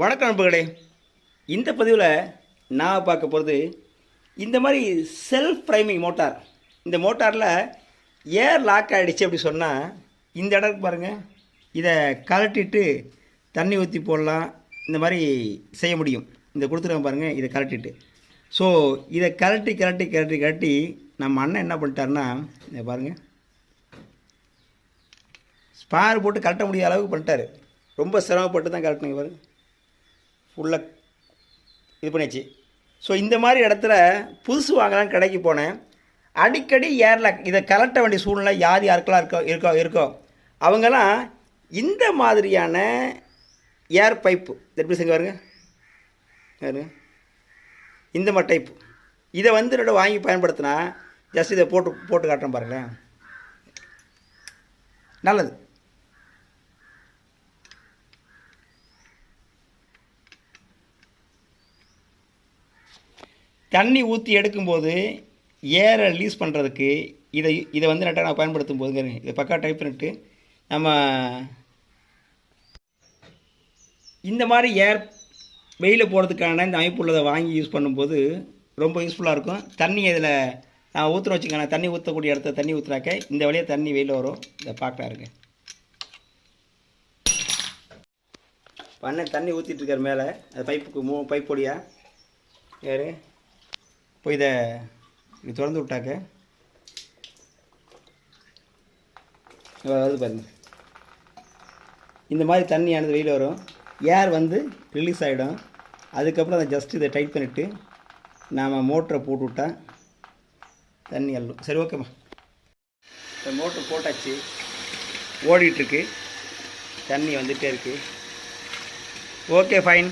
வணக்கம் நண்பர்களே. இந்த பதிவில் நான் பார்க்க போகிறது இந்த மாதிரி செல்ஃப் ஃப்ரைமிங் மோட்டார் இந்த மோட்டாரில் ஏர் லாக் ஆகிடுச்சு அப்படி சொன்னால் இந்த இடம் பாருங்கள் இதை கலட்டிட்டு தண்ணி ஊற்றி போடலாம். இந்த மாதிரி செய்ய முடியும். இந்த கொடுத்துருக்க பாருங்கள் இதை கலட்டிட்டு ஸோ இதை கழட்டி கலட்டி கலட்டி கலட்டி நம்ம அண்ணன் என்ன பண்ணிட்டாருன்னா இதை பாருங்கள் ஸ்பார் போட்டு கலட்ட முடியாத அளவுக்கு பண்ணிட்டாரு. ரொம்ப சிரமப்பட்டு தான் கலட்டினீங்க பாருங்கள் உள்ள இது பண்ணிச்சு ஸோ இந்த மாதிரி இடத்துல புதுசு வாங்கலாம் கடைக்கு போனேன். அடிக்கடி ஏர்ல இதை கலட்ட வேண்டிய சூழ்நிலை யார் யாருக்கெல்லாம் இருக்கோ இருக்கோ இருக்கோ அவங்கெல்லாம் இந்த மாதிரியான ஏர் பைப்பு எப்படி செஞ்சு பாருங்க? பாருங்க இந்த மாதிரி டைப்பு இதை வந்து என்னோட வாங்கி பயன்படுத்தினா ஜஸ்ட் இதை போட்டு போட்டு காட்டுறேன் பாருங்களேன். நல்லது. தண்ணி ஊற்றி எடுக்கும்போது ஏரை ரிலீஸ் பண்ணுறதுக்கு இதை இதை வந்து நட்டாக நான் பயன்படுத்தும் போதுங்க இதை பக்கா டைப் பண்ணிட்டு நம்ம இந்த மாதிரி ஏர் வெயிலில் போகிறதுக்கான இந்த அமைப்பு உள்ளதை வாங்கி யூஸ் பண்ணும்போது ரொம்ப யூஸ்ஃபுல்லாக இருக்கும். தண்ணி இதில் நான் ஊற்றுற வச்சுக்கோங்க தண்ணி ஊற்றக்கூடிய இடத்த தண்ணி ஊற்றுனாக்க இந்த வழியாக தண்ணி வெயில் வரும். இதை பார்க்கலாம் இருக்கு பண்ண தண்ணி ஊற்றிட்டுருக்கார் மேலே. அந்த பைப்புக்கு மூ பைப் பொடியா? யார்? இப்போ இதை இப்படி திறந்து விட்டாக்க. வருது பாருங்க. இந்த மாதிரி தண்ணியானது வெயில் வரும். ஏர் வந்து ரிலீஸ் ஆகிடும் அதுக்கப்புறம் அதை ஜஸ்ட் இதை டைட் பண்ணிவிட்டு நாம் மோட்டரை போட்டு தண்ணி அள்ளும் சரி ஓகேம்மா இந்த மோட்ரு போட்டாச்சு. ஓடிட்டுருக்கு தண்ணி வந்துகிட்டே இருக்குது ஓகே ஃபைன்